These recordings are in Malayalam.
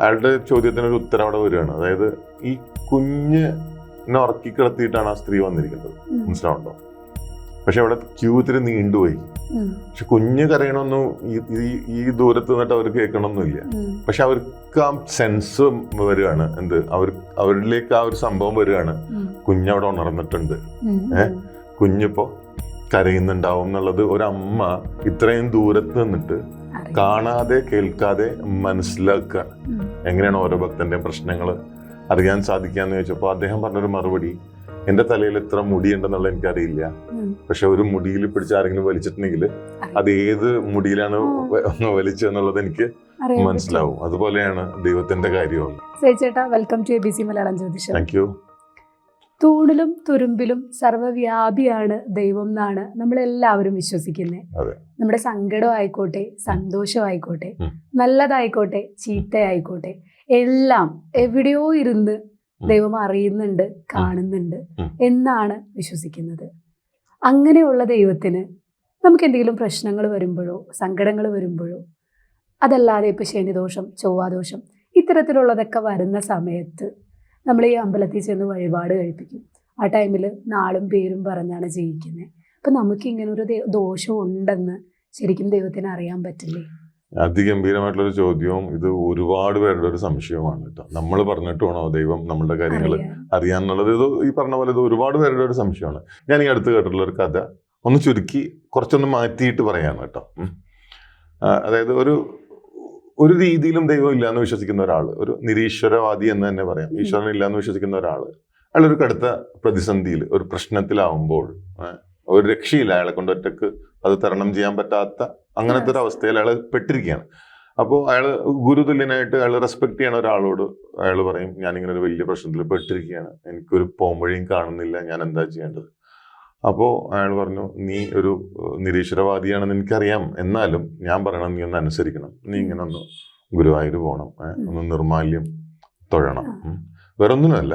അയാളുടെ ചോദ്യത്തിന് ഒരു ഉത്തരം അവിടെ വരികയാണ്. അതായത് ഈ കുഞ്ഞിനെ ഉറക്കി കിടത്തിയിട്ടാണ് ആ സ്ത്രീ വന്നിരിക്കുന്നത്. മനസ്സിലാവുണ്ടോ പക്ഷെ അവിടെ ക്യൂ ഇത്തിരി നീണ്ടുപോയി. പക്ഷെ കുഞ്ഞ് കരയണമെന്നും ഈ ഈ- ദൂരത്ത് നിന്നിട്ട് അവർ കേൾക്കണമെന്നില്ല. പക്ഷെ അവർക്ക് ആ സെൻസ് വരികയാണ്. എന്ത്? അവർ അവരിലേക്ക് ആ ഒരു സംഭവം വരികയാണ്. കുഞ്ഞവിടെ ഉണർന്നിട്ടുണ്ട്. ഏഹ്? കുഞ്ഞിപ്പോ കരയുന്നുണ്ടാവും എന്നുള്ളത് ഒരമ്മ ഇത്രയും ദൂരത്ത് നിന്നിട്ട് കാണാതെ കേൾക്കാതെ മനസ്സിലാക്കുക. എങ്ങനെയാണ് ഓരോ ഭക്തന്റെയും പ്രശ്നങ്ങൾ അറിയാൻ സാധിക്കാന്ന് ചോദിച്ചപ്പോൾ അദ്ദേഹം പറഞ്ഞൊരു മറുപടി എന്റെ തലയിൽ എത്ര മുടിയുണ്ടെന്നുള്ള എനിക്കറിയില്ല. പക്ഷെ ഒരു മുടിയിൽ പിടിച്ച് ആരെങ്കിലും വലിച്ചിട്ടുണ്ടെങ്കിൽ അത് ഏത് മുടിയിലാണ് വലിച്ചെന്നുള്ളത് എനിക്ക് മനസ്സിലാവും. അതുപോലെയാണ് ദൈവത്തിന്റെ കാര്യവും. Welcome to A B C Malayalam ജ്യോതിഷം. താങ്ക് യു തൂണിലും തുരുമ്പിലും സർവവ്യാപിയാണ് ദൈവം എന്നാണ് നമ്മളെല്ലാവരും വിശ്വസിക്കുന്നത്. നമ്മുടെ സങ്കടം ആയിക്കോട്ടെ സന്തോഷം ആയിക്കോട്ടെ നല്ലതായിക്കോട്ടെ ചീത്തയായിക്കോട്ടെ എല്ലാം എവിടെയോ ഇരുന്ന് ദൈവം അറിയുന്നുണ്ട് കാണുന്നുണ്ട് എന്നാണ് വിശ്വസിക്കുന്നത്. അങ്ങനെയുള്ള ദൈവത്തിന് നമുക്ക് എന്തെങ്കിലും പ്രശ്നങ്ങൾ വരുമ്പോഴോ സങ്കടങ്ങൾ വരുമ്പോഴോ അതല്ലാതെ ഇപ്പൊ ശനിദോഷം ചൊവ്വാദോഷം ഇത്തരത്തിലുള്ളതൊക്കെ വരുന്ന സമയത്ത് നമ്മൾ ഈ അമ്പലത്തിൽ ചെന്ന് വഴിപാട് കഴിപ്പിക്കും. ആ ടൈമിൽ നാളും പേരും പറഞ്ഞാണ് ജയിക്കുന്നത് അപ്പം നമുക്ക് ഇങ്ങനെ ഒരു ദോഷം ഉണ്ടെന്ന് ശരിക്കും ദൈവത്തിന് അറിയാൻ പറ്റില്ലേ? അതിഗംഭീരമായിട്ടുള്ള ഒരു ചോദ്യവും ഇത് ഒരുപാട് പേരുടെ ഒരു സംശയമാണ് കേട്ടോ. നമ്മൾ പറഞ്ഞിട്ട് വേണോ ദൈവം നമ്മളുടെ കാര്യങ്ങൾ അറിയാൻ. അറിയാന്നുള്ളത്? ഇത് ഈ പറഞ്ഞ പോലെ ഇത് ഒരുപാട് പേരുടെ ഒരു സംശയമാണ്. ഞാൻ ഈ അടുത്ത് കേട്ടിട്ടുള്ള ഒരു കഥ ഒന്ന് ചുരുക്കി കുറച്ചൊന്ന് മാറ്റിയിട്ട് പറയാണ് കേട്ടോ. അതായത് ഒരു ഒരു രീതിയിലും ദൈവം ഇല്ല എന്ന് വിശ്വസിക്കുന്ന ഒരാൾ ഒരു നിരീശ്വരവാദി എന്ന് തന്നെ പറയാം. ഈശ്വരൻ ഇല്ല എന്ന് വിശ്വസിക്കുന്ന ഒരാൾ അയാൾ ഒരു കടുത്ത പ്രതിസന്ധിയിൽ ഒരു പ്രശ്നത്തിലാവുമ്പോൾ ഒരു രക്ഷയില്ല. അയാളെ കൊണ്ട് ഒറ്റയ്ക്ക് അത് തരണം ചെയ്യാൻ പറ്റാത്ത അങ്ങനത്തെ ഒരു അവസ്ഥയിൽ അയാൾ പെട്ടിരിക്കുകയാണ്. അപ്പോൾ അയാൾ ഗുരുതുല്യനായിട്ട് അയാൾ റെസ്പെക്ട് ചെയ്യണ ഒരാളോട് അയാൾ പറയും ഞാനിങ്ങനെ ഒരു വലിയ പ്രശ്നത്തിൽ പെട്ടിരിക്കുകയാണ്. എനിക്കൊരു പോംവഴിയും കാണുന്നില്ല. ഞാൻ എന്താ ചെയ്യേണ്ടത്? അപ്പോൾ അയാൾ പറഞ്ഞു നീ ഒരു നിരീശ്വരവാദിയാണെന്ന് എനിക്കറിയാം. എന്നാലും ഞാൻ പറയണം നീ ഒന്ന് അനുസരിക്കണം. നീ ഇങ്ങനെ ഒന്ന് ഗുരുവായൂർ പോകണം ഒന്ന് നിർമാല്യം തൊഴണം. വേറൊന്നുമല്ല വേറൊന്നിനുമല്ല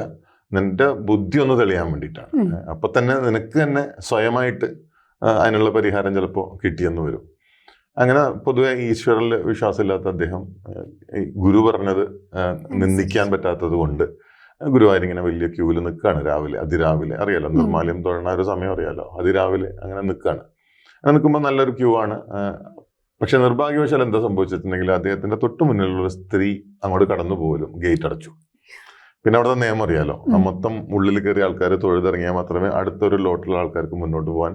നിന്റെ ബുദ്ധി ഒന്ന് തെളിയാൻ വേണ്ടിയിട്ടാണ്. അപ്പൊ തന്നെ നിനക്ക് തന്നെ സ്വയമായിട്ട് അതിനുള്ള പരിഹാരം ചിലപ്പോൾ കിട്ടിയെന്ന് വരും. അങ്ങനെ പൊതുവെ ഈശ്വരനിൽ വിശ്വാസമില്ലാത്ത അദ്ദേഹം ഗുരു പറഞ്ഞത് നിന്ദിക്കാൻ പറ്റാത്തത് കൊണ്ട് ഗുരുവായൂർ ഇങ്ങനെ വലിയ ക്യൂവിൽ നിൽക്കുകയാണ് രാവിലെ അതിരാവിലെ. അറിയാലോ ഉം. തുടങ്ങുന്ന തൊഴണ ഒരു സമയം അറിയാലോ അതിരാവിലെ അങ്ങനെ നിൽക്കുകയാണ്. അങ്ങനെ നിൽക്കുമ്പോൾ നല്ലൊരു ക്യൂ ആണ്. പക്ഷെ നിർഭാഗ്യവശാൽ എന്താ സംഭവിച്ചിട്ടുണ്ടെങ്കിൽ അദ്ദേഹത്തിന്റെ തൊട്ട് മുന്നിലുള്ള ഒരു സ്ത്രീ അങ്ങോട്ട് കടന്നു പോലും ഗേറ്റ് അടച്ചു. പിന്നെ അവിടുത്തെ നിയമം അറിയാലോ മൊത്തം ഉള്ളിൽ കയറിയ ആൾക്കാർ തൊഴുതിറങ്ങിയാൽ മാത്രമേ അടുത്തൊരു ലോട്ടിലുള്ള ആൾക്കാർക്ക് മുന്നോട്ട് പോകാൻ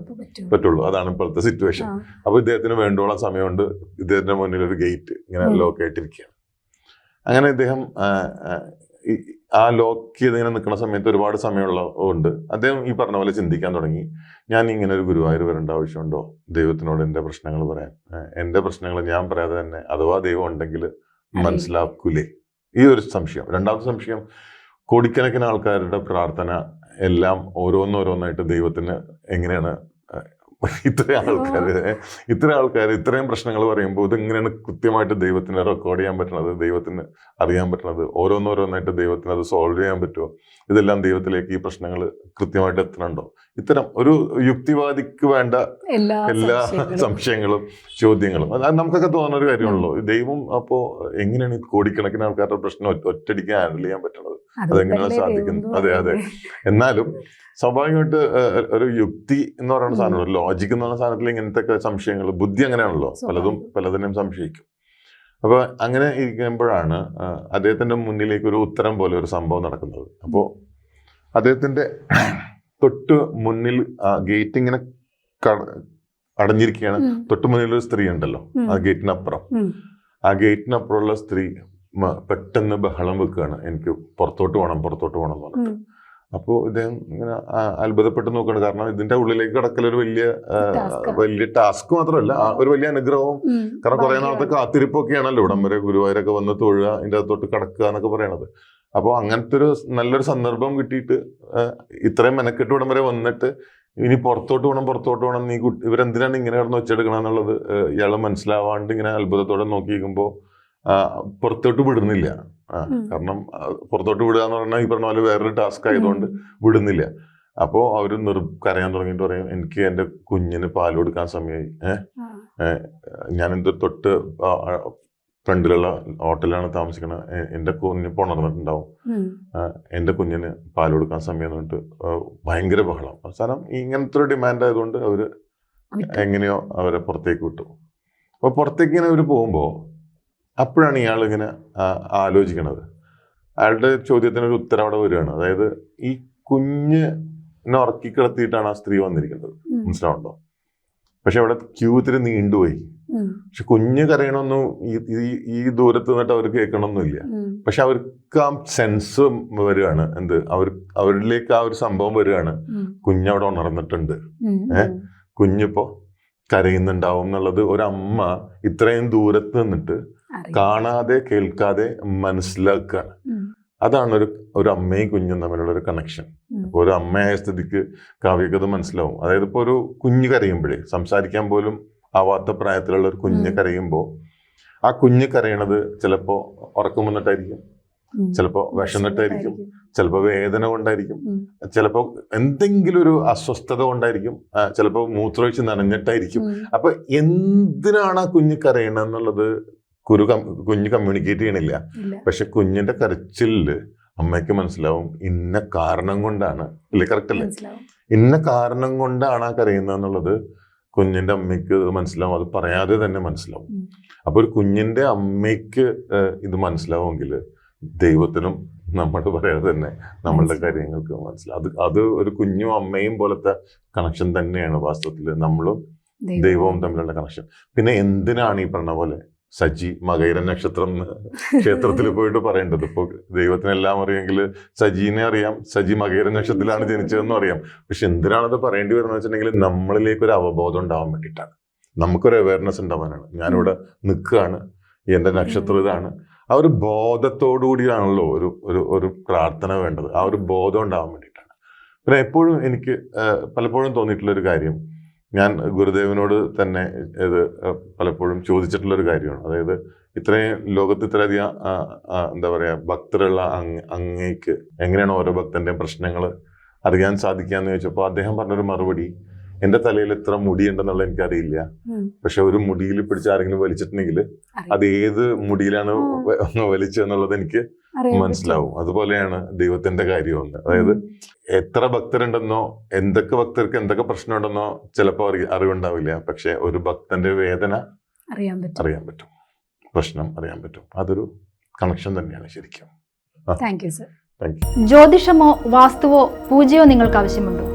പറ്റുള്ളൂ. അതാണ് ഇപ്പോഴത്തെ സിറ്റുവേഷൻ അപ്പോൾ അപ്പൊ ഇദ്ദേഹത്തിന് വേണ്ടോളം സമയമുണ്ട്. ഇദ്ദേഹത്തിന്റെ മുന്നിൽ ഒരു ഗേറ്റ് ഇങ്ങനെ ലോക്കായിട്ടിരിക്കുകയാണ് ലോക്ക് ആയിട്ടിരിക്കുകയാണ്. അങ്ങനെ ഇദ്ദേഹം ആ, ലോക്ക് ചെയ്ത് ഇങ്ങനെ നിൽക്കുന്ന സമയത്ത് ഒരുപാട് സമയമുള്ള ഉണ്ട്. അദ്ദേഹം ഈ പറഞ്ഞ പോലെ ചിന്തിക്കാൻ തുടങ്ങി. ഞാൻ ഇങ്ങനെ ഒരു ഗുരുവായൂർ വരേണ്ട ആവശ്യമുണ്ടോ? ദൈവത്തിനോട് എന്റെ പ്രശ്നങ്ങൾ പറയാൻ. എന്റെ പ്രശ്നങ്ങൾ ഞാൻ പറയാതെ തന്നെ അഥവാ ദൈവം ഉണ്ടെങ്കിൽ മനസ്സിലാക്കൂലേ? ഈ ഒരു സംശയം. രണ്ടാമത്തെ സംശയം കോടിക്കണക്കിന് ആൾക്കാരുടെ പ്രാർത്ഥന എല്ലാം ഓരോന്നോരോന്നായിട്ട് ദൈവത്തിന് എങ്ങനെയാണ് ആ, ഇത്രയും ആൾക്കാർ ഇത്ര ആൾക്കാർ ഇത്രയും പ്രശ്നങ്ങൾ പറയുമ്പോൾ ഇതെങ്ങനെയാണ് കൃത്യമായിട്ട് ദൈവത്തിന് റെക്കോർഡ് ചെയ്യാൻ പറ്റണത് ദൈവത്തിന് അറിയാൻ പറ്റണത് ഓരോന്നോരോന്നായിട്ട് ദൈവത്തിന് അത് സോൾവ് ചെയ്യാൻ പറ്റുമോ ഇതെല്ലാം ദൈവത്തിലേക്ക് ഈ പ്രശ്നങ്ങൾ കൃത്യമായിട്ട് എത്തണുണ്ടോ? ഇത്തരം ഒരു യുക്തിവാദിക്ക് വേണ്ട എല്ലാ സംശയങ്ങളും. ചോദ്യങ്ങളും. അത് നമുക്കൊക്കെ തോന്നുന്ന ഒരു കാര്യമുള്ളൂ ദൈവം അപ്പോ എങ്ങനെയാണ് ഈ കോടിക്കണക്കിന് ആൾക്കാരുടെ പ്രശ്നം ഒറ്റ- ഒറ്റയടിക്ക് ഹാൻഡിൽ ചെയ്യാൻ പറ്റണത്? അതുകൊണ്ടല്ലേ സാധിക്കുന്നത്? അതെ, അതെ. എന്നാലും സ്വാഭാവികമായിട്ട് ഒരു യുക്തി എന്ന് പറയുന്ന. സാധനം ലോജിക് എന്ന് പറയുന്ന സാധനത്തിൽ ഇങ്ങനത്തെ സംശയങ്ങൾ ബുദ്ധി അങ്ങനെയാണല്ലോ? പലതും പലതിനും പലതിനെയും സംശയിക്കും. അപ്പൊ അങ്ങനെ ഇരിക്കുമ്പോഴാണ് അദ്ദേഹത്തിന്റെ മുന്നിലേക്ക് ഒരു ഉത്തരം പോലെ ഒരു സംഭവം നടക്കുന്നത്. അപ്പോ അദ്ദേഹത്തിന്റെ തൊട്ട് മുന്നിൽ ഗേറ്റ് ഇങ്ങനെ അടഞ്ഞിരിക്കുകയാണ്. തൊട്ട് മുന്നിൽ ഒരു സ്ത്രീ ഉണ്ടല്ലോ ആ ഗേറ്റിനപ്പുറം ആ ഗേറ്റിനപ്പുറമുള്ള സ്ത്രീ പെട്ടെന്ന് ബഹളം വെക്കുകയാണ് എനിക്ക് പുറത്തോട്ട് പോകണം പുറത്തോട്ട് പോകണം എന്ന് പറഞ്ഞിട്ട്. അപ്പോൾ ഇദ്ദേഹം ഇങ്ങനെ അത്ഭുതപ്പെട്ട് നോക്കുകയാണ് കാരണം ഇതിന്റെ ഉള്ളിലേക്ക് കടക്കൽ ഒരു വലിയ. വലിയ ടാസ്ക് മാത്രമല്ല ഒരു വലിയ അനുഗ്രഹവും. കാരണം കുറെ നാളത്തെ. കാത്തിരിപ്പൊക്കെയാണല്ലോ. ഇവിടം വരെ ഗുരുവായൂരൊക്കെ വന്ന് തൊഴുക അതിന്റെ അകത്തോട്ട് കടക്കുക എന്നൊക്കെ പറയണത്. അപ്പോൾ അങ്ങനത്തെ ഒരു നല്ലൊരു സന്ദർഭം കിട്ടിയിട്ട് ഇത്രയും മെനക്കെട്ട് ഇവിടം വരെ വന്നിട്ട് ഇനി പുറത്തോട്ട് പോകണം പുറത്തോട്ട് പോകണം നീ കുട്ടി ഇവരെന്തിനാണ് ഇങ്ങനെ കിടന്ന് വെച്ചെടുക്കണം എന്നുള്ളത് ഇയാൾ മനസ്സിലാവാണ്ട് ഇങ്ങനെ അത്ഭുതത്തോടെ നോക്കിയിരിക്കുമ്പോൾ പുറത്തോട്ട് വിടുന്നില്ല. കാരണം പുറത്തോട്ട് വിടുക എന്ന് പറഞ്ഞാൽ ഈ പറഞ്ഞ പോലെ വേറൊരു ടാസ്ക് ആയതുകൊണ്ട് വിടുന്നില്ല. അപ്പോൾ അവർ നിർ കരയാൻ തുടങ്ങിയിട്ട് പറയും എനിക്ക് എന്റെ കുഞ്ഞിന് പാൽ കൊടുക്കാൻ സമയമായി ഏഹ് ഞാൻ എന്തോ തൊട്ട് ഫ്രണ്ടിലുള്ള ഹോട്ടലിലാണ് താമസിക്കുന്നത് എന്റെ കുഞ്ഞ് പുണർന്നിട്ടുണ്ടാവും. എന്റെ കുഞ്ഞിന് പാൽ കൊടുക്കാൻ സമയം എന്നിട്ട് ഭയങ്കര ബഹളം. അവസാനം ഇങ്ങനത്തെ ഒരു ഡിമാൻഡ് ആയതുകൊണ്ട് അവർ എങ്ങനെയോ അവരെ പുറത്തേക്ക് വിട്ടു. അപ്പോൾ പുറത്തേക്ക് ഇങ്ങനെ അവർ പോകുമ്പോൾ അപ്പോഴാണ് ഇയാൾ ഇങ്ങനെ ആലോചിക്കണത്. അയാളുടെ ചോദ്യത്തിന് ഒരു ഉത്തരം അവിടെ വരികയാണ്. അതായത് ഈ കുഞ്ഞിനെ ഉറക്കി കിടത്തിയിട്ടാണ് ആ സ്ത്രീ വന്നിരിക്കുന്നത്. മനസ്സിലാവുണ്ടോ പക്ഷെ അവിടെ ക്യൂ ഇത്തിരി നീണ്ടുപോയി. പക്ഷെ കുഞ്ഞ് കരയണമെന്നും ഈ ഈ- ദൂരത്ത് നിന്നിട്ട് അവർ കേൾക്കണമെന്നില്ല. പക്ഷെ അവർക്ക് ആ സെൻസ് വരികയാണ്. എന്ത്? അവർ അവരിലേക്ക് ആ ഒരു സംഭവം വരികയാണ്. കുഞ്ഞ് കുഞ്ഞവിടെ ഉണർന്നിട്ടുണ്ട്. ഏഹ് കുഞ്ഞിപ്പോ കരയുന്നുണ്ടാവും എന്നുള്ളത് ഒരമ്മ ഇത്രയും ദൂരത്ത് നിന്നിട്ട്. കാണാതെ കേൾക്കാതെ മനസ്സിലാക്കുകയാണ് അതാണ് ഒരു ഒരു അമ്മയും കുഞ്ഞും തമ്മിലുള്ള ഒരു കണക്ഷൻ. ഒരു അമ്മയായ സ്ഥിതിക്ക് കാവ്യകത മനസ്സിലാവും. അതായത് ഇപ്പോൾ ഒരു കുഞ്ഞ് കരയുമ്പോഴേ സംസാരിക്കാൻ പോലും ആവാത്ത പ്രായത്തിലുള്ള ഒരു കുഞ്ഞ്. കരയുമ്പോൾ ആ കുഞ്ഞ് കരയണത് ചിലപ്പോൾ ഉറക്കം വന്നിട്ടായിരിക്കും. ചിലപ്പോൾ വിഷന്നിട്ടായിരിക്കും ചിലപ്പോൾ വേദന കൊണ്ടായിരിക്കും. ചിലപ്പോ ചിലപ്പോൾ എന്തെങ്കിലും ഒരു അസ്വസ്ഥത കൊണ്ടായിരിക്കും. ചിലപ്പോ ചിലപ്പോൾ മൂത്രമൊഴിച്ച് നനഞ്ഞിട്ടായിരിക്കും. അപ്പൊ എന്തിനാണ് ആ കുഞ്ഞ് കരയണമെന്നുള്ളത് കുരു കുഞ്ഞ് കമ്മ്യൂണിക്കേറ്റ് ചെയ്യണില്ല. പക്ഷെ കുഞ്ഞിന്റെ കരച്ചിലിൽ അമ്മയ്ക്ക് മനസ്സിലാവും ഇന്ന കാരണം കൊണ്ടാണ്. ഇല്ലേ? കറക്റ്റ് അല്ലേ. ഇന്ന കാരണം കൊണ്ടാണ് ആ കരയുന്നതെന്നുള്ളത് കുഞ്ഞിന്റെ അമ്മയ്ക്ക് മനസ്സിലാവും. അത് പറയാതെ തന്നെ മനസ്സിലാവും. അപ്പോൾ അപ്പൊ ഒരു കുഞ്ഞിന്റെ അമ്മയ്ക്ക് ഇത് മനസ്സിലാവുമെങ്കിൽ ദൈവത്തിനും നമ്മൾ പറയാതെ തന്നെ നമ്മളുടെ കാര്യങ്ങൾക്ക് മനസ്സിലാവും. അത് അത് ഒരു കുഞ്ഞും അമ്മയും പോലത്തെ കണക്ഷൻ തന്നെയാണ് വാസ്തവത്തിൽ നമ്മളും ദൈവവും തമ്മിലുള്ള കണക്ഷൻ പിന്നെ എന്തിനാണ് ഈ പറഞ്ഞ പോലെ സജി മകൈര നക്ഷത്രം ക്ഷേത്രത്തിൽ പോയിട്ട് പറയേണ്ടത്. ഇപ്പൊ ദൈവത്തിനെല്ലാം അറിയെങ്കിൽ സജീനെ അറിയാം. സജി മകൈര നക്ഷത്രത്തിലാണ് ജനിച്ചതെന്നും അറിയാം. പക്ഷെ എന്തിനാണത് പറയേണ്ടി വരുന്നത് വെച്ചിട്ടുണ്ടെങ്കിൽ നമ്മളിലേക്ക് ഒരു അവബോധം ഉണ്ടാവാൻ വേണ്ടിയിട്ടാണ്. നമുക്കൊരു അവയർനെസ് ഉണ്ടാവാനാണ്. ഞാനിവിടെ നിൽക്കുകയാണ്. എന്റെ നക്ഷത്രം ഇതാണ്. ആ ഒരു ബോധത്തോടു കൂടിയാണല്ലോ ഒരു ഒരു ഒരു പ്രാർത്ഥന വേണ്ടത്. ആ ഒരു ബോധം ഉണ്ടാവാൻ വേണ്ടിയിട്ടാണ്. പിന്നെ എപ്പോഴും എനിക്ക് പലപ്പോഴും തോന്നിയിട്ടുള്ള ഒരു കാര്യം ഞാൻ ഗുരുദേവനോട് തന്നെ ഇത് പലപ്പോഴും ചോദിച്ചിട്ടുള്ളൊരു കാര്യമാണ്. അതായത് ഇത്രയും ലോകത്ത് ഇത്രയധികം എന്താ പറയുക ഭക്തരുള്ള അങ്ങ് അങ്ങേക്ക് എങ്ങനെയാണ് ഓരോ ഭക്തന്റെയും പ്രശ്നങ്ങൾ അറിയാൻ സാധിക്കുക എന്ന് ചോദിച്ചപ്പോൾ അദ്ദേഹം പറഞ്ഞൊരു മറുപടി എന്റെ തലയിൽ എത്ര മുടിയുണ്ടെന്നുള്ള എനിക്കറിയില്ല. പക്ഷെ ഒരു മുടിയിൽ പിടിച്ച് ആരെങ്കിലും വലിച്ചിട്ടുണ്ടെങ്കിൽ. അത് ഏത് മുടിയിലാണ് വലിച്ചെന്നുള്ളത് എനിക്ക് മനസ്സിലാവും. അതുപോലെയാണ് ദൈവത്തിന്റെ കാര്യവും അതായത്. എത്ര ഭക്തരുണ്ടെന്നോ എന്തൊക്കെ ഭക്തർക്ക് എന്തൊക്കെ പ്രശ്നമുണ്ടെന്നോ ചിലപ്പോൾ അറി അറിവുണ്ടാവില്ല. പക്ഷെ ഒരു ഭക്തന്റെ വേദന അറിയാൻ പറ്റും. അറിയാൻ പറ്റും. പ്രശ്നം അറിയാൻ പറ്റും. അതൊരു കണക്ഷൻ തന്നെയാണ് ശരിക്കും. താങ്ക് യു സർ താങ്ക് ജ്യോതിഷമോ വാസ്തുവോ പൂജയോ നിങ്ങൾക്ക് ആവശ്യമുണ്ടോ?